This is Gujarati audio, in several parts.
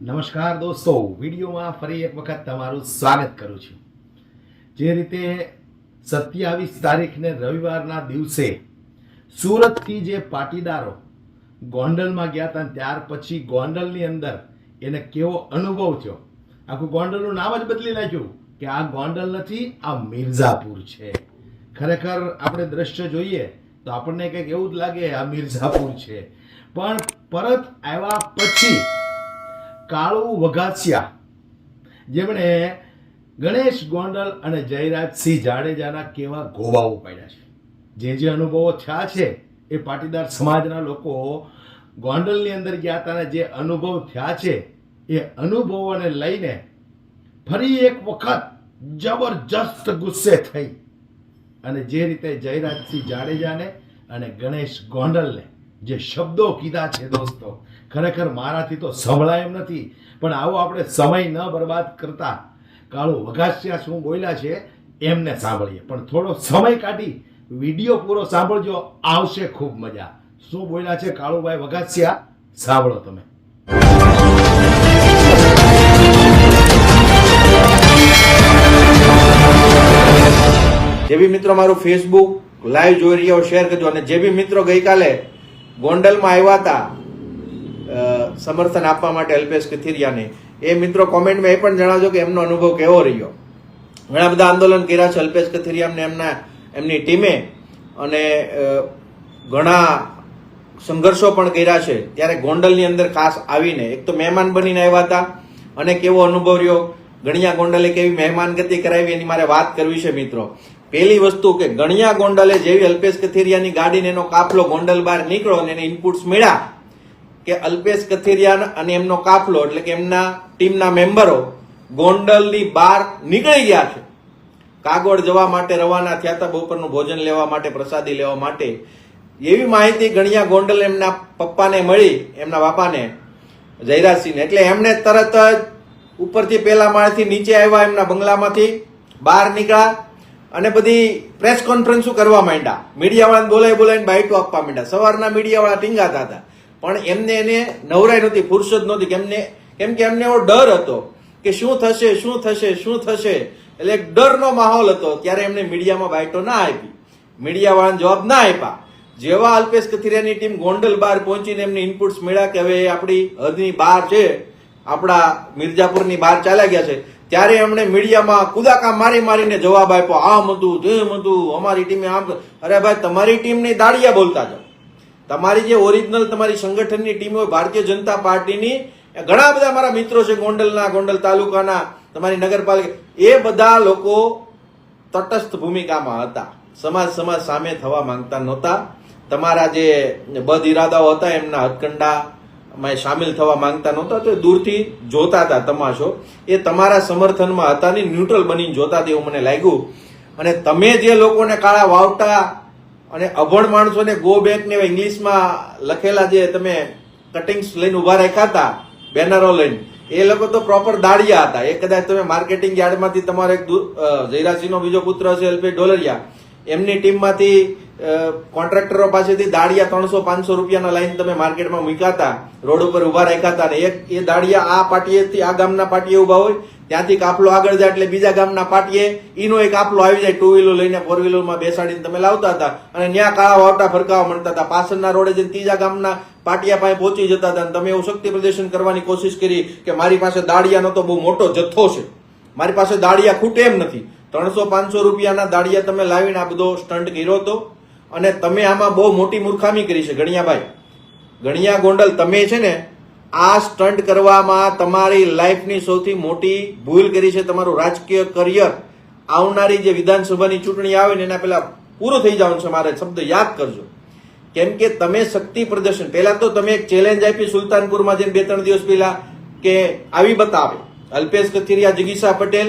નમસ્કાર દોસ્તો, વિડીયોમાં ફરી એક વખત તમારું સ્વાગત કરું છું. જે રીતે સત્યાવીસ તારીખને રવિવારના દિવસે સુરતથી જે પાટીદારો ગોંડલમાં ગયા હતા, ત્યાર પછી ગોંડલની અંદર એને કેવો અનુભવ થયો? આખું ગોંડલનું નામ જ બદલી નાખ્યું કે આ ગોંડલ નથી, આ મિર્ઝાપુર છે. ખરેખર આપણે દ્રશ્ય જોઈએ તો આપણને કંઈક એવું જ લાગે, આ મિર્ઝાપુર છે. પણ પરત આવ્યા પછી કાળુ વઘાસિયા, જેમણે ગણેશ ગોંડલ અને જયરાજસિંહ જાડેજાના કેવા ગોવાઓ પાડ્યા છે. જે જે અનુભવો થયા છે એ પાટીદાર સમાજના લોકો ગોંડલની અંદર ગયા હતા જે અનુભવ થયા છે એ અનુભવોને લઈને ફરી એક વખત જબરજસ્ત ગુસ્સે થઈ. અને જે રીતે જયરાજસિંહ જાડેજાને અને ગણેશ ગોંડલને જે શબ્દો કીધા છે દોસ્તો ખરેખર મારાથી તો સંભળાય એમ નથી. પણ આવો આપણે સમય ન બરબાદ કરતા કાળુ વઘાસિયા શું બોલ્યા છે એમને સાંભળીએ. પણ થોડો સમય કાઢી, વીડિયો પૂરો સાંભળજો, આવશે ખૂબ મજા. શું બોલ્યા છે કાળુભાઈ વઘાસિયા? સાંભળો તમે. જે બી મિત્રો મારું ફેસબુક લાઈવ જોઈ રહ્યો શેર કરજો. અને જે બી મિત્રો ગઈકાલે ગોંડલમાં આવ્યા હતા સમર્થન આપવા માટે અલ્પેશ કથિરિયાને. એ મિત્રો કોમેન્ટમાં એ પણ જણાવજો કે એમનો અનુભવ કેવો રહ્યો. ઘણા બધા આંદોલન કર્યા છે અલ્પેશ કથિરિયામને એમના, એમની ટીમે. અને ઘણા સંઘર્ષો પણ કર્યા છે. ત્યારે ગોંડલની અંદર ખાસ આવીને, એક તો મહેમાન બનીને આવ્યા હતા. અને કેવો અનુભવ રહ્યો? ગણિયા ગોંડલે કેવી મહેમાનગતિ કરાવી એની મારે વાત કરવી છે મિત્રો. પહેલી વસ્તુ કે ગણિયા ગોંડલે જેવી અલ્પેશ કથિરિયાની ગાડીને એનો કાફલો ગોંડલ બહાર નીકળો અને એને ઇનપુટ્સ મળ્યા. કે અલ્પેશ કથિરિયા અને એમનો કાફલો, એટલે કે એમના ટીમના મેમ્બરો ગોંડલની બહાર નીકળી ગયા છે. કાગોડ જવા માટે રવાના થયા હતા, બપોરનું ભોજન લેવા માટે, પ્રસાદી લેવા માટે. એવી માહિતી ગણિયા ગોંડલ એમના પપ્પાને મળી, એમના બાપાને, જયરાજસિંહને. એટલે એમણે તરત જ ઉપરથી પેલા માળથી નીચે આવ્યા એમના બંગલામાંથી, બહાર નીકળ્યા અને બધી પ્રેસ કોન્ફરન્સો કરવા માંડ્યા. મીડિયાવાળાને બોલાવી બોલાવીને બાઇટો આપવા માંડ્યા. સવારના મીડિયાવાળા ટીંગાતા હતા. પણ એમને એને નવરાઈ નહોતી, ફુરસદ નહોતી કેમને કેમ કે એમને એવો ડર હતો કે શું થશે શું થશે શું થશે? એટલે એક ડરનો માહોલ હતો, ત્યારે એમને મીડિયામાં બાઇટો ના આપી. મીડિયાવાળાને જવાબ ના આપ્યા. જેવા અલ્પેશ કથિરિયાની ટીમ ગોંડલ બહાર પહોંચીને એમને ઇનપુટ્સ મળ્યા કે હવે આપણી હદની બહાર છે, આપણા મિર્જાપુરની બહાર ચાલ્યા ગયા છે, ત્યારે એમણે મીડિયામાં કુદાકા મારી મારીને જવાબ આપ્યો, આમ હતું, તેમ હતું, અમારી ટીમે આમ અરે ભાઈ, તમારી ટીમની દાડિયા બોલતા જાઓ. તમારી જે ઓરિજિનલ તમારી સંગઠનની ટીમ હોય, ભારતીય જનતા પાર્ટીની ઘણા બધા મારા મિત્રો છે ગોંડલના, ગોંડલ તાલુકાના, તમારી નગરપાલિકા, એ બધા લોકો તટસ્થ ભૂમિકામાં હતા. સમાજ સમાજ સામે થવા માંગતા નહોતા. તમારા જે બદ ઇરાદાઓ હતા, એમના હથકંડામાં સામેલ થવા માંગતા નહોતા. તો દૂરથી જોતા હતા તમાશો. એ તમારા સમર્થનમાં હતા ને, ન્યુટ્રલ બનીને જોતા તેવું મને લાગ્યું. અને તમે જે લોકોને કાળા વાવટા અને અભણ માણસોને ગો બેક ને ઇંગ્લિશમાં લખેલા જે તમે કટિંગ્સ લઈને ઊભા રાખ્યા હતા બેનરો લઈને એ લોકો તો પ્રોપર દાડિયા હતા. એ કદાચ તમે માર્કેટિંગ યાર્ડમાંથી તમારો એક જયરાજસિંહનો બીજો પુત્ર છે એલપી ડોલરિયા એમની ટીમમાંથી કોન્ટ્રાક્ટરો પાસેથી દાડિયા ત્રણસો પાંચસો રૂપિયાના લાઈન તમે માર્કેટમાં મૂક્યા હતા, રોડ ઉપર ઊભા રાખ્યા હતા. અને એક, એ દાડિયા આ પાટીએથી આ ગામના પાટીએ ઊભા હોય ત્યાંથી કાફલો આગળ જાય એટલે બીજા ગામના પાટીએ, ઈનો એક કાફલો આવી જાય ટુ વ્હીલર લઈને ફોર વ્હીલરમાં બેસાડીને તમે લાવતા હતા. અને ત્યાં કાળા વાવટા ફરકાવા મળતા હતા. પાછળના રોડે જઈને ત્રીજા ગામના પાટિયા પાસે પહોંચી જતા હતા. અને તમે એવું શક્તિ પ્રદર્શન કરવાની કોશિશ કરી કે મારી પાસે દાળિયાનો તો બહુ મોટો જથ્થો છે. મારી પાસે દાળિયા ખૂટે એમ નથી. ત્રણસો પાંચસો રૂપિયાના દાળિયા તમે લાવીને આ બધો સ્ટન્ટ કર્યો હતો. અને તમે આમાં બહુ મોટી મૂર્ખામી કરી છે, ગણિયાભાઈ. ગણિયા ગોંડલ, તમે છે ને આ સ્ટન્ટ કરવામાં તમારી લાઈફની સૌથી મોટી ભૂલ કરી છે તમારું રાજકીય કરિયર. આવનારી જે વિધાનસભાની ચૂંટણી આવે ને એના પહેલા પૂરું થઈ જવાનું છે મારે શબ્દ યાદ કરજો. કેમ કે તમે શક્તિ પ્રદર્શન, પહેલા તો તમે એક ચેલેન્જ આપી સુલતાનપુરમાં જઈને બે ત્રણ દિવસ પહેલા કે આવી બતાવે. અલ્પેશ કથિરિયા જગીશા પટેલ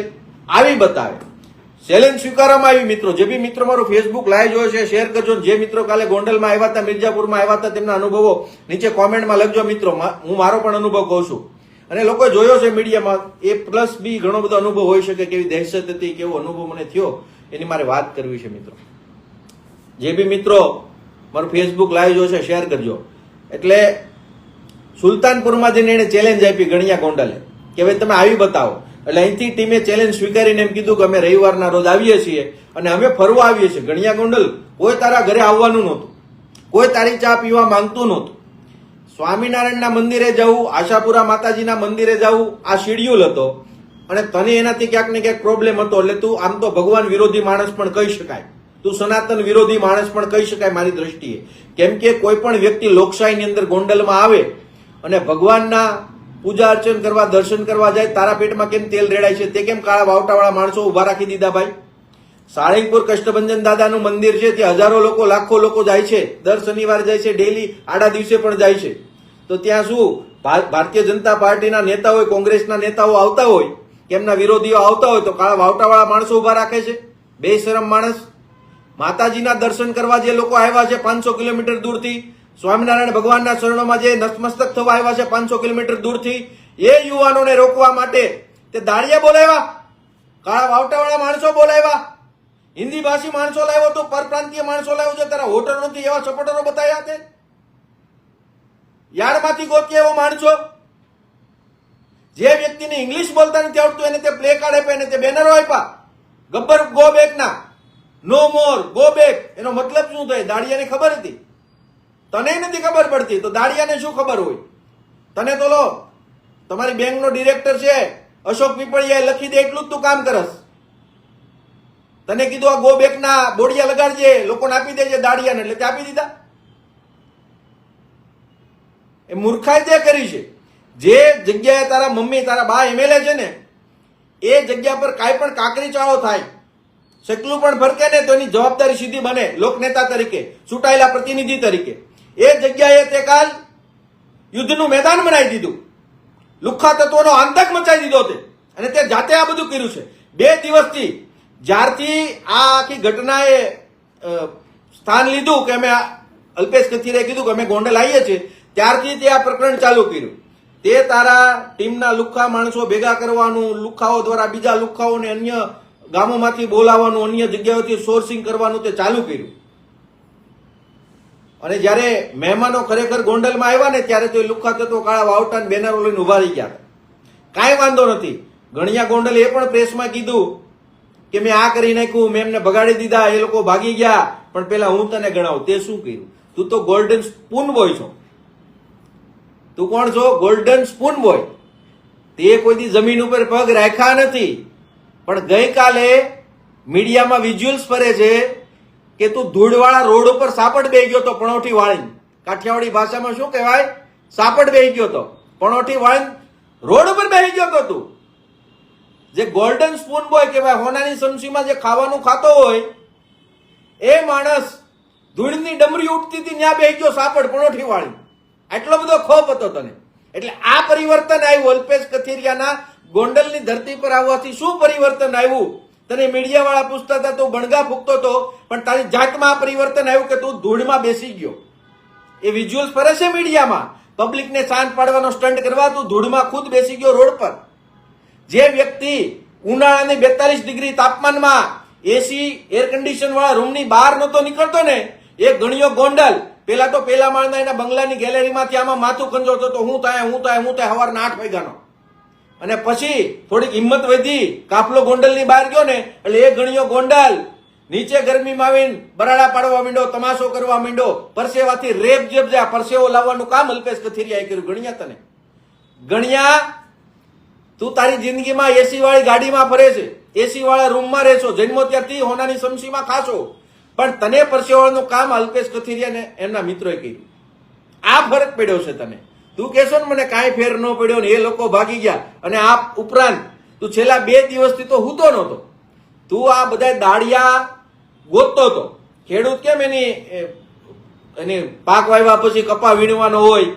આવી બતાવે. ચેલેન્જ સ્વીકારવામાં આવી, મિત્રો. જે બી મિત્રો મારું ફેસબુક લાઈવ જોયો છે શેર કરજો. જે મિત્રો કાલે ગોંડલમાં આવ્યા હતા મિર્જાપુરમાં આવ્યા હતા, તેમના અનુભવો નીચે કોમેન્ટમાં લખજો, મિત્રો. હું મારો પણ અનુભવ કહું છું. અને લોકો જોયો છે મીડિયામાં, એ પ્લસ બી ઘણો બધો અનુભવ હોઈ શકે, કેવી દહેશત હતી, કેવો અનુભવ મને થયો, એની મારે વાત કરવી છે, મિત્રો. જે બી મિત્રો મારું ફેસબુક લાઈવ જોશે શેર કરજો. એટલે સુલતાનપુરમાં જઈને ચેલેન્જ આપી ગણિયા ગોંડલે. કે ભાઈ તમે આવી બતાવો. એટલે અહીંથી ટીમે ચેલેન્જ સ્વીકારીને એમ કીધું કે અમે રવિવારના રોજ આવીએ છીએ અને અમે ફરવા આવીએ છીએ. ગણિયા ગોંડલ, કોઈ તારા ઘરે આવવાનું નહોતું. કોઈ તારી ચા પીવા માંગતું નહોતું. સ્વામિનારાયણના મંદિરે જવું, આશાપુરા માતાજીના મંદિરે જવું, આ શેડ્યુલ હતો. અને તને એનાથી ક્યાંક ને ક્યાંક પ્રોબ્લેમ હતો. એટલે તું આમ તો ભગવાન વિરોધી માણસ પણ કહી શકાય. તું સનાતન વિરોધી માણસ પણ કહી શકાય મારી દ્રષ્ટિએ. કેમ કે કોઈ પણ વ્યક્તિ લોકશાહીની અંદર ગોંડલમાં આવે અને ભગવાનના પૂજા અર્ચન કરવા, દર્શન કરવા જાય, તારા પેટમાં કેમ તેલ રેડાય છે, તે કેમ કાળા વાવટાવાળા માણસો ઊભા રાખી દીધા ભાઈ? સાળંગપુર કષ્ટભંજન દાદાનું મંદિર છે, ત્યાં હજારો લોકો, લાખો લોકો જાય છે, દર શનિવારે જાય છે ડેલી આડા દિવસે પણ જાય છે. તો ત્યાં શું? ભારતીય જનતા પાર્ટીના નેતા હોય, કોંગ્રેસના નેતાઓ આવતા હોય કે એમના વિરોધીઓ આવતા હોય, તો કાળા વાવટાવાળા માણસો ઊભા રાખે છે? બેશરમ માણસ. માતાજીના દર્શન કરવા જે લોકો આવ્યા છે, પાંચસો કિલોમીટર દૂરથી સ્વામિનારાયણ ભગવાનના ચરણોમાં જે નતમસ્તક થવા આવ્યા છે પાંચસો કિલોમીટર દૂરથી, એ યુવાનોને રોકવા માટે તે દાળિયા બોલાવ્યા, કાળા વાવટાવાળા માણસો બોલાવ્યા. હિન્દી ભાષી માણસો લાવ્યો તો પરપ્રાંતીય માણસો લાવ્યો છે, તારા હોટલોથી એવા સપોર્ટરો બતાવ્યા તે યાર્ડમાંથી ગોતી એવો માણસો. જે વ્યક્તિને ઇંગ્લિશ બોલતા નથી આવડતું, એને તે પ્લે કાર્ડ આપ્યા એને તે બેનરો આપ્યા. ગબ્બર ગો બેક ના નો મોર ગો બેક એનો મતલબ શું થાય? દાડિયાને ખબર હતી? તને નથી ખબર પડતી, તો દાડિયાને શું ખબર હોય? તને તો લો, તમારી બેંકનો ડિરેક્ટર છે, અશોક પીપળિયાએ લખી દે એટલું જ તું કામ કરસ. તને કીધું આ ગો બેક ના બોડિયા લગાડજે, લોકોને આપી દેજે દાડિયાને, એટલે તે આપી દીધા. એ મૂર્ખાઈ તે કરી છે, જે જગ્યાએ તારા મમ્મી, તારા બા એમએલએ છે ને, એ જગ્યા પર કાંઈ પણ કાકરી ચાળો થાય, શકલું પણ ભરકે ને તો એની જવાબદારી સીધી બને, લોકનેતા તરીકે, ચૂંટાયેલા પ્રતિનિધિ તરીકે. એ જગ્યાએ તે કાલ યુદ્ધનું મેદાન બનાવી દીધું. લુખ્ખા તત્વોનો આંતક મચાવી દીધો તે. અને તે જાતે આ બધું કર્યું છે. બે દિવસથી જ્યારથી આ આખી ઘટનાએ સ્થાન લીધું કે અમે અલ્પેશ કથિરે કીધું કે અમે ગોંડલ આવીએ છીએ, ત્યારથી તે આ પ્રકરણ ચાલુ કર્યું. તે તારા ટીમના લુખ્ખા માણસો ભેગા કરવાનું, લુખ્ખાઓ દ્વારા બીજા લુખ્ખાઓને અન્ય ગામોમાંથી બોલાવવાનું, અન્ય જગ્યાઓથી સોર્સિંગ કરવાનું તે ચાલુ કર્યું. અને જ્યારે મહેમાનો ખરેખર ગોંડલમાં આવ્યા ને ત્યારે તો એ લુખ્ખા તત્વો કાળા વાવટા બેનરો લઈને ઊભા રહી ગયા કાંઈ વાંધો નથી. ગણિયા ગોંડલે એ પણ પ્રેસમાં કીધું કે મેં આ કરી નાખ્યું, મેં એમને ભગાડી દીધા, એ લોકો ભાગી ગયા. પણ પેલા હું તને ગણાવું, તે શું કર્યું? તું તો ગોલ્ડન સ્પૂન બોય છો. તું કોણ છો? Golden spoon boy. તે કોઈ દી જમીન ઉપર પગ રાખ્યા નથી. પણ ગઈકાલે મીડિયામાં વિઝ્યુઅલ્સ ફરે છે કે તું ધૂળવાળા રોડ ઉપર સાપડ બે ગયો તો પણોઠી વાળીને. કાઠિયાવાડી ભાષામાં શું કહેવાય? સાપડ બે ગયો તો. પણોઠી વાળીને રોડ ઉપર બેહી ગયો તો તું. જે ગોલ્ડન સ્પૂન બોય કહેવાય, હોનાની સમસીમાં જે ખાવાનું ખાતો હોય, એ માણસ ધૂળની ડમરી ઉઠતી હતી, ત્યાં બેહી ગયો સાપડ પણોઠી વાળી આટલો બધો ખોફ હતો તને. એટલે આ પરિવર્તન આવ્યું અલ્પેશ કથિરિયાના ગોંડલની ધરતી પર આવવાથી શું પરિવર્તન આવ્યું? તને મીડિયા વાળા પૂછતા હતા, તું ભણગા ફૂકતો હતો, પણ તારી જાતમાં પરિવર્તન આવ્યું કે તું ધૂળમાં બેસી ગયો. એ વિઝ્યુઅલ્સ ફરે છે મીડિયામાં. પબ્લિકને શાંત પાડવાનો સ્ટન્ટ કરવા, તું ધૂળમાં ખુદ બેસી ગયો રોડ પર. જે વ્યક્તિ ઉનાળાની બેતાલીસ ડિગ્રી તાપમાનમાં એસી એર કન્ડિશન વાળા રૂમની બહાર નતો નીકળતો ને, એ ગણ્યો ગોંડલ. પેલા તો પેલા માળના એના બંગલાની ગેલેરીમાંથી આમાં માથું ખંજોતો તો હું થાય હું થાય હું થાય સવારના આઠ વાગ્યાનો. અને પછી થોડીક હિંમત વધી, કાફલો ગોંડલની બહાર ગયો ને, એટલે એ ગણ્યો ગોંડલ. નીચે ગરમીમાં આવીને બરાડા પાડવા માંડો તમાશો કરવા માંડો પરસેવાથી રેપ જેબ જાય પરસેવો લાવવાનું કામ અલ્પેશ કથિરિયાએ કર્યું. ગણ્યા તને. ગણ્યા, તું તારી જિંદગીમાં એસી વાળી ગાડીમાં ફરે છે. એસી વાળા રૂમમાં રહેશો. જન્મો ત્યાંથી હોનાની સમસીમાં ખાશો. પણ તને પરસેવાનું કામ અલ્પેશ કથિરિયાને એમના મિત્રોએ કર્યું. આ ફરક પડ્યો છે તને. તું કહેશો ને મને કાંઈ ફેર ન પડ્યો ને એ લોકો ભાગી ગયા. અને આ ઉપરાંત, તું છેલ્લા બે દિવસથી તો હૂતો નહોતો. તું આ બધા દાળિયા ગોતતો હતો. ખેડૂત કેમ એની એની પાક વાવ્યા પછી કપા વીણવાનો હોય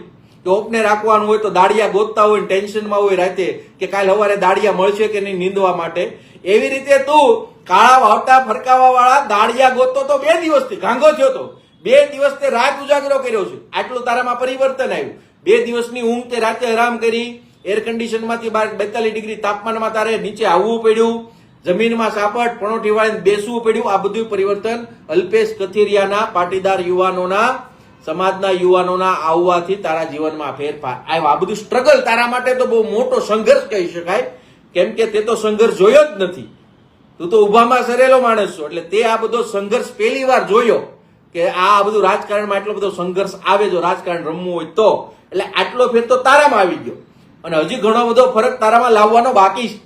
કે ઓપને રાખવાનું હોય તો દાળિયા ગોતતા હોય ટેન્શનમાં હોય રાતે કે કાલ સવારે દાળિયા મળશે કે નહીં નીંદવા માટે. એવી રીતે તું કાળા વાવટા ફરકાવા વાળા દાળિયા ગોતતો તો બે દિવસથી, ઘાંઘો થયો તો. બે દિવસથી રાત ઉજાગરો કર્યો છે. આટલું તારામાં પરિવર્તન આવ્યું. બે દિવસની ઊંઘ તે રાતે આરામ કરી એર કન્ડિશનમાંથી બાર બેતાલીસ ડિગ્રી તાપમાનમાં તારે નીચે આવવું પડ્યું, જમીનમાં સાપટ પણોઠી વાળીને બેસવું પડ્યું. આ બધું પરિવર્તન અલ્પેશ કથિરિયાના પાટીદાર યુવાનોના, સમાજના યુવાનોના આવવાથી તારા જીવનમાં ફેરફાર. આવ્યો આ બધું સ્ટ્રગલ તારા માટે તો બહુ મોટો સંઘર્ષ કહી શકાય. કેમ કે તે તો સંઘર્ષ જોયો જ નથી. તું તો ઉભામાં સરેલો માણસ છો. એટલે તે આ બધો સંઘર્ષ પહેલી વાર જોયો કે આ બધું રાજકારણમાં એટલો બધો સંઘર્ષ આવે જો રાજકારણ રમવું હોય તો. એટલે આટલો ફેર તો તારામાં આવી ગયો. અને હજી ઘણો બધો ફરક તારામાં લાવવાનો બાકી છે.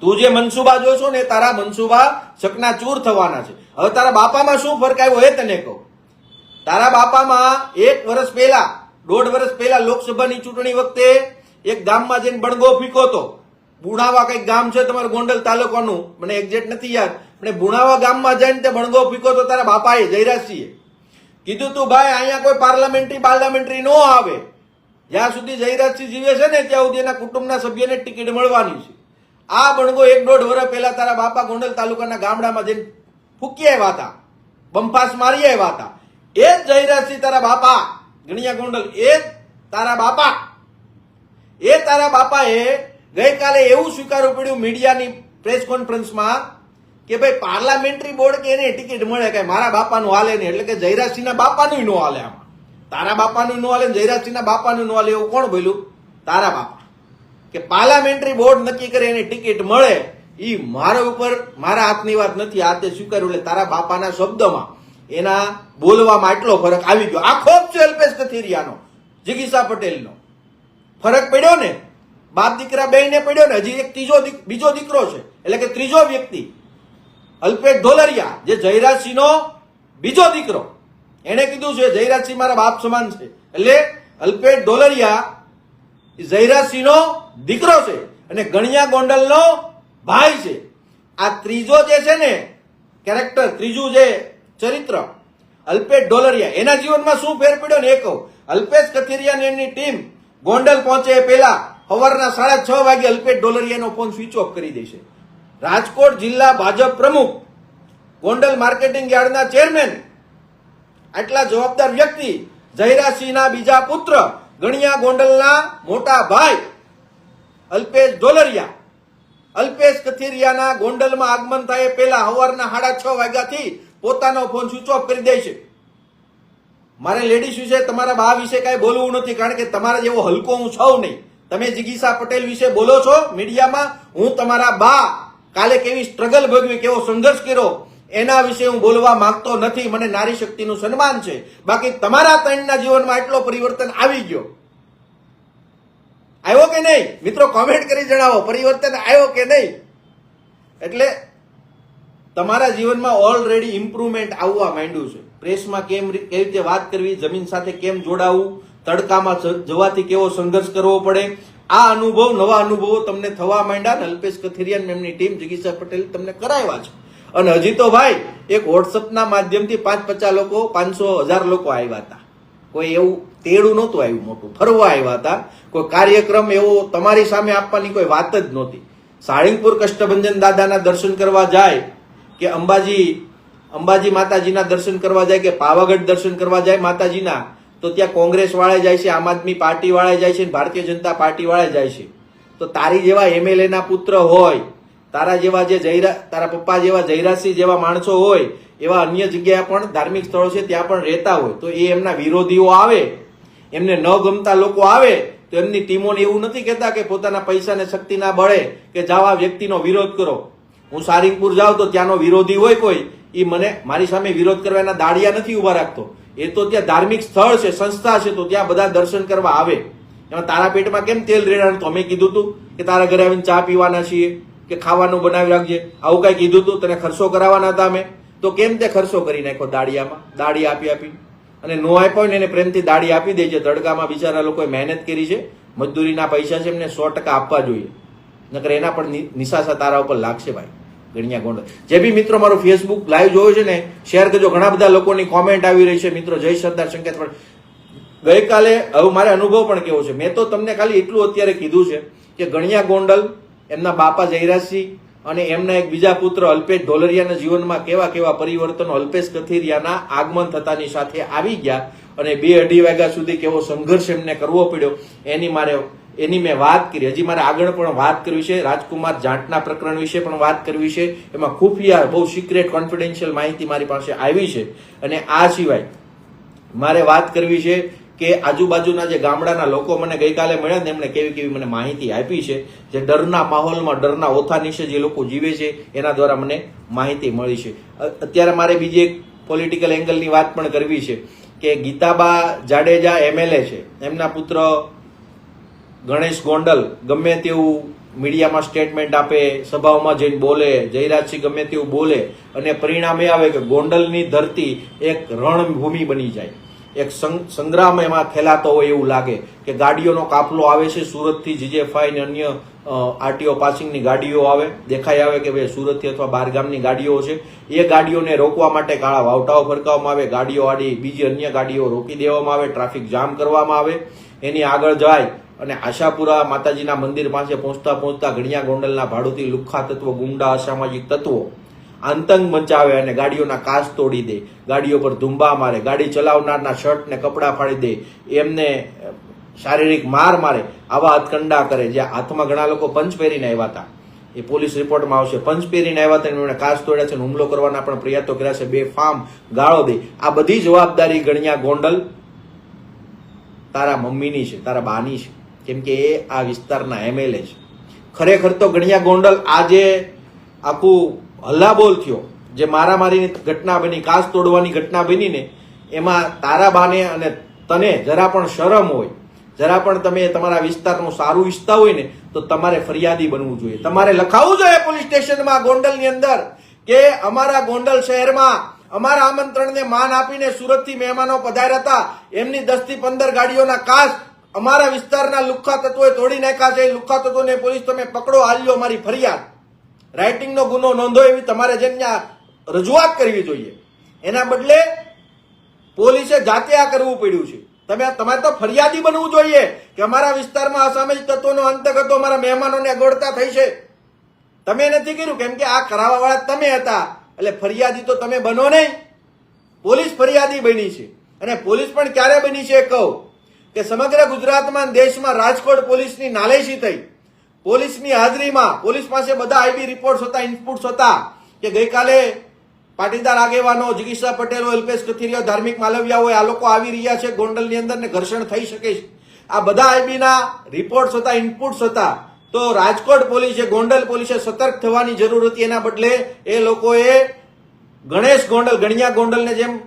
તું જે મનસુબા છો ને તારા મનસુબા ચકના ચૂર થવાના છે. હવે તારા બાપામાં શું ફરક આવ્યો એ તને કહું. તારા બાપામાં એક વર્ષ પહેલા, દોઢ વર્ષ પહેલા લોકસભાની ચૂંટણી વખતે એક ગામમાં જઈને બણગો ફીકો તો. બુણાવા કંઈક ગામ છે તમારું ગોંડલ તાલુકાનું, મને એક્ઝેક્ટ નથી યાદ. પણ બુણાવા ગામમાં જઈને તે બણગો ફીકો તો તારા બાપાએ જયરાજસિંહે. કીધું તું ભાઈ, અહીંયા કોઈ પાર્લામેન્ટરી પાર્લામેન્ટરી ન આવે. જ્યાં સુધી જયરાજસિંહ જીવે છે ને, ત્યાં સુધી એના કુટુંબના સભ્યને ટિકિટ મળવાની છે. આ બણગો એક દોઢ વર્ષ પહેલા તારા બાપા ગોંડલ તાલુકાના ગામડામાં જઈને ફૂકી આવ્યા હતા. બંફાસ મારી આવ્યા હતા. એ જ જયરાજસિંહ તારા બાપા, ગણિયા ગોંડલ, એ તારા બાપા. એ તારા બાપાએ ગઈકાલે એવું સ્વીકારવું પડ્યું મીડિયાની પ્રેસ કોન્ફરન્સમાં કે ભાઈ પાર્લામેન્ટરી બોર્ડ કે એને ટિકિટ મળે, કે મારા બાપાનું હાલે નહીં, એટલે કે જયરાજસિંહના બાપાનું ન હાલે આમાં. તારા બાપાનું નો હાલે જયરાજસિંહના બાપાનું નો હાલે એવું કોણ બોલ્યું? તારા બાપા. કે પાર્લામેન્ટરી બોર્ડ નક્કી કરે એની ટિકિટ મળે એ મારા ઉપર મારા હાથની વાત નથી, આ તે સ્વીકાર્યું એટલે તારા બાપાના શબ્દમાં એના બોલવામાં એટલો ફરક આવી ગયો. આખો જ છે અલ્પેશ કથિરિયાનો, જિગીસા પટેલનો. ફરક પડ્યો ને? બાપ દીકરા બેયને પડ્યો ને? હજી એક ત્રીજો બીજો દીકરો છે. એટલે કે ત્રીજો વ્યક્તિ. અલ્પેશ ઢોલરિયા, જે જયરાજસિંહનો બીજો દીકરો. એને કીધું છે, જયરાજસિંહ મારા બાપ સમાન છે. એટલે અલ્પેશ ડોલરિયા એ જયરાજસિંહનો દીકરો છે અને ગણિયા ગોંડલનો ભાઈ છે. આ ત્રીજો જે છે ને કેરેક્ટર ત્રીજું જે ચરિત્ર, અલ્પેશ ડોલરિયા એના જીવનમાં શું ફેર પડ્યો ને એ કહું. અલ્પેશ કથિરિયા એની ટીમ ગોંડલ પહોંચે પહેલા સવારના સાડા છ વાગે અલ્પેશ ડોલરિયાનો ફોન સ્વિચ ઓફ કરી દેશે રાજકોટ જિલ્લા ભાજપ પ્રમુખ ગોંડલ માર્કેટિંગ યાર્ડના ચેરમેન આટલા જવાબદાર વ્યક્તિ જયરાસિંહના બીજા પુત્ર ગણિયા ગોંડલના મોટા ભાઈ અલ્પેશ ઢોલરિયા અલ્પેશ કથિરિયાના ગોંડલમાં આગમન થાય પહેલા સવારના સાડા છ વાગ્યાથી પોતાનો ફોન સ્વિચ ઓફ કરી દે છે. મારે લેડીઝ વિશે, તમારા બા વિશે કાંઈ બોલવું નથી, કારણ કે તમારા જેવો હલકો હું છઉં નહીં. તમે જિગીસા પટેલ વિશે બોલો છો મીડિયામાં, હું તમારા બા કાલે કેવી સ્ટ્રગલ ભોગવી, કેવો સંઘર્ષ કર્યો એના વિશે હું બોલવા માંગતો નથી, મને નારી શક્તિનું સન્માન છે. બાકી તમારા ત્રણના જીવનમાં એટલો પરિવર્તન આવી ગયો. આવ્યો કે નહીં? મિત્રો કોમેન્ટ કરી જણાવો, પરિવર્તન આવ્યો કે નહીં? એટલે તમારા જીવનમાં ઓલરેડી ઇમ્પ્રુવમેન્ટ આવવા માંડ્યું છે. પ્રેસમાં કેમ કેવી રીતે વાત કરવી, જમીન સાથે કેમ જોડાવું, તડકામાં જવાથી કેવો સંઘર્ષ કરવો પડે, આ અનુભવ, નવા અનુભવો તમને થવા માંડ્યા અલ્પેશ કથિરિયાન એમની ટીમ જગીસા પટેલ તમને કરાવ્યા છે. અને હજી તો ભાઈ, એક વોટ્સઅપના માધ્યમથી પાંચ પચાસ લોકો, પાંચસો હજાર લોકો આવ્યા હતા. કોઈ એવું તેડું નહોતું આવ્યું મોટું. ફરવા આવ્યા હતા. કોઈ કાર્યક્રમ એવો તમારી સામે આપવાની કોઈ વાત જ નહોતી. સાળીંગપુર કષ્ટભંજન દાદાના દર્શન કરવા જાય કે અંબાજી અંબાજી માતાજીના દર્શન કરવા જાય કે પાવાગઢ દર્શન કરવા જાય માતાજીના, તો ત્યાં કોંગ્રેસ વાળા જાય છે, આમ આદમી પાર્ટી વાળા જાય છે ભારતીય જનતા પાર્ટી વાળા જાય છે. તો તારી જેવા એમએલએના પુત્ર હોય તારા જેવા જે જયરા, તારા પપ્પા જેવા જયરાજસિંહ જેવા માણસો હોય, એવા અન્ય જગ્યાએ પણ ધાર્મિક સ્થળો છે, ત્યાં પણ રહેતા હોય, તો એ એમના વિરોધીઓ આવે, એમને ન ગમતા લોકો આવે, તો એમની ટીમોને એવું નથી કહેતા કે પોતાના પૈસા ને શક્તિના બળે કે જાઓ આ વ્યક્તિનો વિરોધ કરો. હું સારિંગપુર જાઉં તો ત્યાંનો વિરોધી હોય કોઈ એ મને મારી સામે વિરોધ કરવા એના દાડિયા નથી ઊભા રાખતો. એ તો ત્યાં ધાર્મિક સ્થળ છે, સંસ્થા છે, તો ત્યાં બધા દર્શન કરવા આવે. એમાં તારા પેટમાં કેમ તેલ રેડાણ તો અમે કીધું તું કે તારા ઘરે આવીને ચા પીવાના છીએ. કે ખાવાનું બનાવી રાખજે. આવું કઈ કીધું તું, તને ખર્ચો કરાવવાના હતા અમે. તો કેમ તે ખર્ચો કરી નાખ્યો દાડિયામાં? દાડી આપી આપી. અને નો આપ્યો ને એને પ્રેમથી દાડી આપી દેજે. તડકામાં બિચારા લોકોએ મહેનત કરી છે. મજદૂરીના પૈસા છે એમને સો ટકા આપવા જોઈએ. નકર એના પણ નિશાસા તારા ઉપર લાગશે ભાઈ. ગણ્યા ગોંડલ. જે બી મિત્રો મારું ફેસબુક લાઈવ જોયો છે ને શેર કરજો. ઘણા બધા લોકોની કોમેન્ટ આવી રહી છે. મિત્રો, જય સરદાર સંકેત પણ ગઈકાલે હવે મારે અનુભવ પણ કેવો છે? મેં તો તમને ખાલી એટલું અત્યારે કીધું છે કે ગણ્યા ગોંડલ એમના બાપા જયરાજસિંહ અને એમના એક બીજા પુત્ર અલ્પેશ ઢોલરિયાના જીવનમાં કેવા કેવા પરિવર્તનો અલ્પેશ કથિરિયાના આગમન થતાની સાથે આવી ગયા અને બે અઢી વાગ્યા સુધી કેવો સંઘર્ષ એમને કરવો પડ્યો, એની મારે એની મેં વાત કરી. હજી મારે આગળ પણ વાત કરવી છે. રાજકુમાર જાટના પ્રકરણ વિશે પણ વાત કરવી છે. એમાં ખુફિયા બહુ સિક્રેટ કોન્ફિડેન્શિયલ માહિતી મારી પાસે આવી છે. અને આ સિવાય મારે વાત કરવી છે કે આજુબાજુના જે ગામડાના લોકો મને ગઈકાલે મળ્યા ને એમણે કેવી કેવી મને માહિતી આપી છે, જે ડરના માહોલમાં, ડરના ઓથા નીચે જે લોકો જીવે છે, એના દ્વારા મને માહિતી મળી છે. અત્યારે મારે બીજી એક પોલિટિકલ એંગલની વાત પણ કરવી છે કે ગીતાબા જાડેજા એમએલએ છે. એમના પુત્ર ગણેશ ગોંડલ ગમે તેવું મીડિયામાં સ્ટેટમેન્ટ આપે, સભાઓમાં જઈને બોલે, જયરાજસિંહ ગમે તેવું બોલે અને પરિણામ એ આવે કે ગોંડલની ધરતી એક રણભૂમિ બની જાય. એક સંગ્રામ એમાં ખેલાતો હોય એવું લાગે કે ગાડીઓનો કાફલો આવે છે, સુરતથી જીજે ફાઈ ને અન્ય આરટીઓ પાસિંગની ગાડીઓ આવે, દેખાઈ આવે કે ભાઈ સુરતથી અથવા બહારગામની ગાડીઓ છે, એ ગાડીઓને રોકવા માટે કાળા વાવટાઓ ફરકાવવામાં આવે, ગાડીઓ આડી બીજી અન્ય ગાડીઓ રોકી દેવામાં આવે, ટ્રાફિક જામ કરવામાં આવે, એની આગળ જાય અને આશાપુરા માતાજીના મંદિર પાસે પહોંચતા પહોંચતા ઘડિયા ગોંડલના ભાડુતી લુખ્ખા તત્વો ગુંડા, અસામાજિક તત્વો આતંક મંચાવે અને ગાડીઓના કાચ તોડી દે. ગાડીઓ પર ધુંબા મારે. ગાડી ચલાવનારના શર્ટ ને કપડાં ફાડી દે. એમને શારીરિક માર મારે. આવા હથકંડા કરે જે હાથમાં ઘણા લોકો પંચ પહેરીને આવ્યા હતા. એ પોલીસ રિપોર્ટમાં આવશે. પંચ પહેરીને આવ્યા હતા એમણે કાચ તોડ્યા છે હુમલો કરવાના પણ પ્રયત્નો કર્યા છે. બે ફાર્મ ગાળો દે. આ બધી જવાબદારી ગણ્યા ગોંડલ, તારા મમ્મીની છે, તારા બાની છે. કેમ કે એ આ વિસ્તારના એમએલએ છે. ખરેખર તો ગણ્યા ગોંડલ આજે આખું હલ્લાબોલ થયો. જે મારામારીની ઘટના બની, કાચ તોડવાની ઘટના બની ને એમાં તારા બાને અને તને જરા પણ શરમ હોય, જરા પણ તમે તમારા વિસ્તારનું સારું ઈચ્છતા હોય ને, તો તમારે ફરિયાદી બનવું જોઈએ. તમારે લખાવવું જોઈએ પોલીસ સ્ટેશનમાં, ગોંડલની અંદર, કે અમારા ગોંડલ શહેરમાં અમારા આમંત્રણને માન આપીને સુરતથી મહેમાનો પધાર્યા હતા. એમની દસથી પંદર ગાડીઓના કાચ અમારા વિસ્તારના લુખ્ખા તત્વોએ તોડી નાખ્યા છે. લુખ્ખા તત્વોને પોલીસ તમે પકડો, હાલ્યો મારી ફરિયાદ. રાઇટિંગનો ગુનો નોંધો એવી તમારે જેમ રજૂઆત કરવી જોઈએ. એના બદલે પોલીસે જાતે આ કરવું પડ્યું છે. તમે તમારે તો ફરિયાદી બનવું જોઈએ કે અમારા વિસ્તારમાં અસામાજિક તત્વોનો અંતક હતો, અમારા મહેમાનોને અગવડતા થઈ છે. તમે નથી કર્યું? કેમ કે આ કરાવવાવાળા તમે હતા. એટલે ફરિયાદી તો તમે બનો નહીં. પોલીસ ફરિયાદી બની છે. અને પોલીસ પણ ક્યારે બની છે કહું કે સમગ્ર ગુજરાતમાં દેશમાં રાજકોટ પોલીસની નાલેશી થઈ. પોલીસની હાજરીમાં, પોલીસ પાસે બધા આઈબી રિપોર્ટ્સ હતા ઇનપુટ્સ હતા કે ગઈકાલે પાટીદાર આગેવાનો જિગીશા પટેલો, અલ્પેશ કથિરિયા, ધાર્મિક માલવિયા હોય આ લોકો આવી રહ્યા છે ગોંડલની અંદર ને ઘર્ષણ થઈ શકે છે. આ બધા આઈબીના રિપોર્ટ્સ હતા ઇનપુટ્સ હતા. તો રાજકોટ પોલીસે, ગોંડલ પોલીસે સતર્ક થવાની જરૂર હતી એના બદલે એ લોકોએ ગણેશ ગોંડલ, ગણિયા ગોંડલને જેમ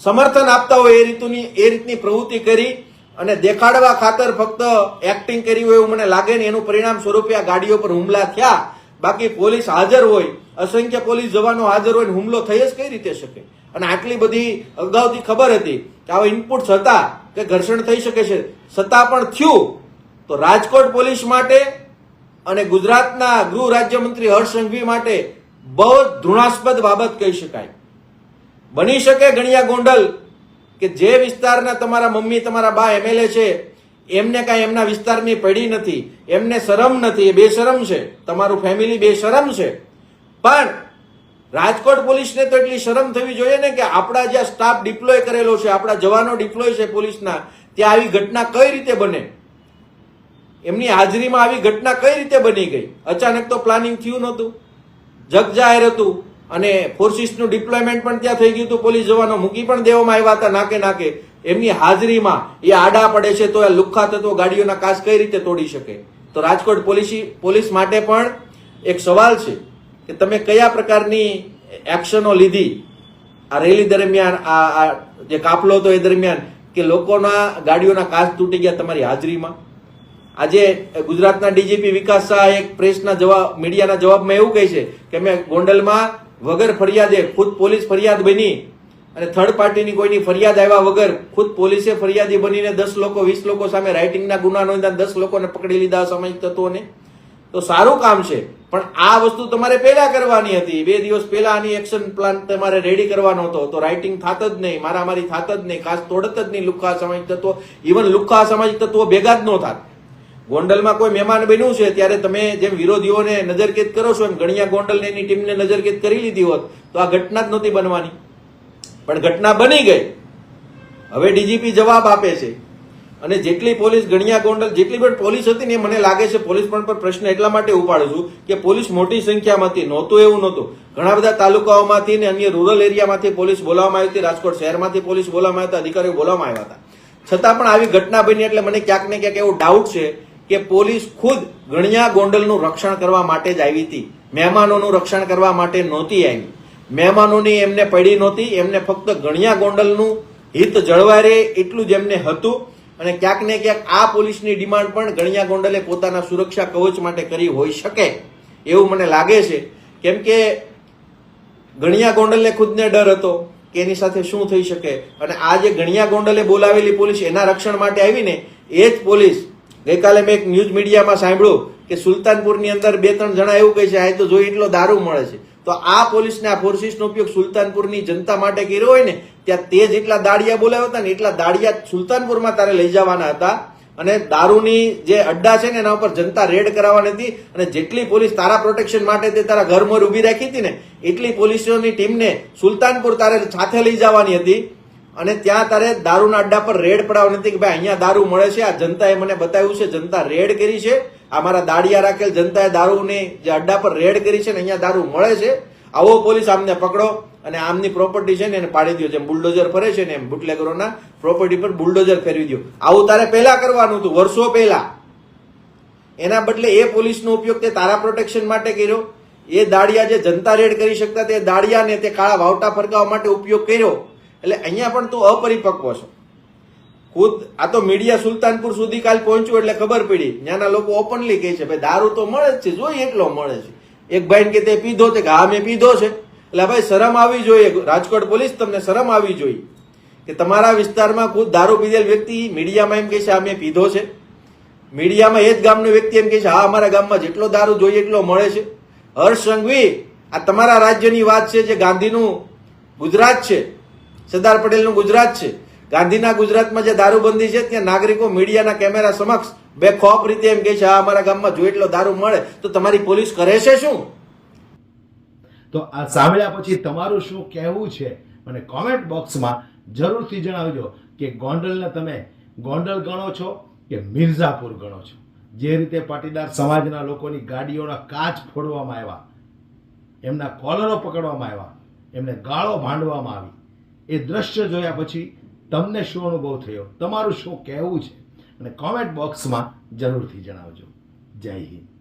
સમર્થન આપતા હોય એ રીતની એ રીતની પ્રવૃત્તિ કરી. અને દેખાડવા ખાતર ફક્ત એક્ટિંગ કરી હોય એવું મને લાગે ને એનું પરિણામ સ્વરૂપે આ ગાડીઓ પર હુમલા થયા. બાકી પોલીસ હાજર હોય, અસંખ્ય પોલીસ જવાનો હાજર હોય ને હુમલો થઈ જ કઈ રીતે શકે? અને આટલી બધી અગાઉથી ખબર હતી કે આવા ઇનપુટ્સ હતા કે ઘર્ષણ થઈ શકે છે. છતાં પણ થયું. તો રાજકોટ પોલીસ માટે અને ગુજરાતના ગૃહ રાજ્યમંત્રી હર્ષ સંઘવી માટે બહુ ધૃણાસ્પદ બાબત કહી શકાય. બની શકે ગણિયા ગોંડલ કે જે વિસ્તારના તમારા મમ્મી, તમારા બા એમએલએ છે, એમને કાંઈ એમના વિસ્તારની પડી નથી, એમને શરમ નથી, એ બેશરમ છે. તમારું ફેમિલી બેશરમ છે. પણ રાજકોટ પોલીસને તો એટલી શરમ થવી જોઈએ ને કે આપણા જ્યાં સ્ટાફ ડિપ્લોય કરેલો છે, આપણા જવાનો ડિપ્લોય છે પોલીસના, ત્યાં આવી ઘટના કઈ રીતે બને? એમની હાજરીમાં આવી ઘટના કઈ રીતે બની ગઈ? અચાનક તો પ્લાનિંગ થયું નહોતું. જગ જાહેર હતું. અને ફોર્સિસનું ડિપ્લોયમેન્ટ પણ ત્યાં થઈ ગયું હતું. પોલીસ જવાનો મૂકી પણ દેવામાં આવ્યા હતા નાકે નાકે. એમની હાજરીમાં એ આડા પડે છે તો એ લુખ્ખા તત્વો ગાડીઓના કાચ કઈ રીતે તોડી શકે? તો રાજકોટ પોલીસ પોલીસ માટે પણ એક સવાલ છે કે તમે કયા પ્રકારની એક્શનો લીધી આ રેલી દરમિયાન, આ જે કાફલો હતો એ દરમિયાન કે લોકોના ગાડીઓના કાચ તૂટી ગયા તમારી હાજરીમાં? આજે ગુજરાતના ડીજીપી વિકાસ શાહ એક પ્રેસના જવાબ, મીડિયાના જવાબમાં એવું કહે છે કે મેં ગોંડલમાં વગર ફરિયાદે ખુદ પોલીસ ફરિયાદ બની અને થર્ડ પાર્ટીની કોઈની ફરિયાદ આવ્યા વગર ખુદ પોલીસે ફરિયાદી બનીને દસ લોકો, વીસ લોકો સામે રાઇટિંગના ગુના નોંધ્યા દસ લોકોને પકડી લીધા સામાજિક તત્વોને. તો સારું કામ છે, પણ આ વસ્તુ તમારે પહેલા કરવાની હતી. બે દિવસ પહેલા આની એક્શન પ્લાન તમારે રેડી કરવાનો હતો. તો રાઇટિંગ થાત જ નહીં, મારામારી થાત જ નહીં, ખાસ તોડત જ નહીં લુખ્ખા સામાજિક તત્વો. ઇવન લુખ્ખા સામાજિક તત્વો ભેગા જ ન થાત. ગોંડલમાં કોઈ મહેમાન બન્યું છે, ત્યારે તમે જેમ વિરોધીઓને નજરકેદ કરો છો, એમ ગણિયા ગોંડલ એની ટીમને નજરકેદ કરી લીધી હોત, તો આ ઘટના જ નહોતી બનવાની. પણ ઘટના બની ગઈ. હવે ડીજીપી જવાબ આપે છે. અને જેટલી પોલીસ ગણિયા ગોંડલ, જેટલી પણ પોલીસ હતી ને મને લાગે છે, પોલીસ પણ પર પ્રશ્ન એટલા માટે ઉપાડું છું કે પોલીસ મોટી સંખ્યામાં હતી નહોતું એવું નહોતું. ઘણા બધા તાલુકાઓમાંથી ને અન્ય રૂરલ એરિયામાંથી પોલીસ બોલાવવામાં આવી હતી, રાજકોટ શહેરમાંથી પોલીસ બોલાવવામાં આવ્યા હતા, અધિકારીઓ બોલાવવામાં આવ્યા હતા. છતાં પણ આવી ઘટના બની એટલે મને ક્યાંક ને ક્યાંક એવો ડાઉટ છે કે પોલીસ ખુદ ગણ્યા ગોંડલનું રક્ષણ કરવા માટે જ આવી હતી. મહેમાનોનું રક્ષણ કરવા માટે નહોતી આવી. મહેમાનોની એમને પડી નહોતી. એમને ફક્ત ગણ્યા ગોંડલનું હિત જળવાય રહે એટલું જ એમને હતું. અને ક્યાંક ને ક્યાંક આ પોલીસની ડિમાન્ડ પણ ગણ્યા ગોંડલે પોતાના સુરક્ષા કવચ માટે કરી હોઈ શકે. એવું મને લાગે છે. કેમ કે ગણ્યા ગોંડલને ખુદને ડર હતો કે એની સાથે શું થઈ શકે. અને આ જે ગણ્યા ગોંડલે બોલાવેલી પોલીસ એના રક્ષણ માટે આવીને એ જ પોલીસ ગઈકાલે મેં એક ન્યૂઝ મીડિયામાં સાંભળ્યું કે સુલતાનપુરની અંદર બે ત્રણ જણા એવું કહે છે, આ તો જોઈ એટલો દારૂ મળે છે. તો આ પોલીસને આ ફોર્સિસનો ઉપયોગ સુલતાનપુરની જનતા માટે કર્યો હોય ને, ત્યાં તે જેટલા દાડિયા બોલાવ્યા હતા ને એટલા દાડિયા સુલતાનપુરમાં તારે લઈ જવાના હતા. અને દારૂની જે અડ્ડા છે ને, એના ઉપર જનતા રેડ કરાવવાની હતી અને જેટલી પોલીસ તારા પ્રોટેક્શન માટે તે તારા ઘર મોર ઊભી રાખી હતી ને, એટલી પોલીસોની ટીમને સુલતાનપુર તારે સાથે લઈ જવાની હતી. અને ત્યાં તારે દારૂના અડ્ડા પર રેડ પડાવવાની હતી કે ભાઈ અહીંયા દારૂ મળે છે, આ જનતાએ મને બતાવ્યું છે, જનતા રેડ કરી છે. આ મારા દાડિયા રાખેલ જનતાએ દારૂની જે અડ્ડા પર રેડ કરી છે ને અહીંયા દારૂ મળે છે. આવો પોલીસ આમને પકડો અને આમની પ્રોપર્ટી છે ને એને પાડી દો જેમ બુલડોઝર ફરે છે ને એમ બુટલેગરોના પ્રોપર્ટી પર બુલડોઝર ફેરવી દો આવું તારે પહેલા કરવાનું હતું, વર્ષો પહેલા. એના બદલે એ પોલીસનો ઉપયોગ તે તારા પ્રોટેક્શન માટે કર્યો. એ દાડિયા જે જનતા રેડ કરી શકતા તે દાડિયાને તે કાળા વાવટા ફરકાવવા માટે ઉપયોગ કર્યો. એટલે અહીંયા પણ તું અપરિપક્વ છો. ખુદ, આ તો મીડિયા સુલતાનપુર સુધી કાલ પહોંચ્યું એટલે ખબર પડી. ત્યાંના લોકો ઓપનલી કહે છે, ભાઈ, દારૂ તો મળે જ છે, જોઈ એટલો મળે છે. એક ભાઈ કે, તે પીધો? તે કે, હા, મેં પીધો છે. એટલે, ભાઈ, શરમ આવી જોઈએ. રાજકોટ પોલીસ તમને શરમ આવી જોઈએ. કે તમારા વિસ્તારમાં ખુદ દારૂ પીધેલ વ્યક્તિ મીડિયામાં એમ કહે છે આ મેં પીધો છે. મીડિયામાં એ જ ગામનો વ્યક્તિ એમ કહે છે, હા, અમારા ગામમાં જેટલો દારૂ જોઈએ એટલો મળે છે. હર્ષ સંઘવી, આ તમારા રાજ્યની વાત છે, જે ગાંધીનું ગુજરાત છે. સરદાર પટેલનું ગુજરાત છે. ગાંધીના ગુજરાતમાં જે દારૂબંધી છે ત્યાં નાગરિકો મીડિયાના કેમેરા સમક્ષ બે ખોફ રીતે એમ કહે છે આ અમારા ગામમાં જો એટલો દારૂ મળે તો તમારી પોલીસ કરે છે શું? તો આ સાંભળ્યા પછી તમારું શું કહેવું છે? મને કોમેન્ટ બોક્સમાં જરૂરથી જણાવજો કે ગોંડલને તમે ગોંડલ ગણો છો કે મિર્ઝાપુર ગણો છો? જે રીતે પાટીદાર સમાજના લોકોની ગાડીઓના કાચ ફોડવામાં આવ્યા, એમના કોલરો પકડવામાં આવ્યા, એમને ગાળો ભાંડવામાં આવી. એ દ્રશ્ય જોયા પછી તમને શું અનુભવ થયો? તમારું શું કહેવું છે? અને કોમેન્ટ બોક્સમાં જરૂરથી જણાવજો. જય હિન્દ.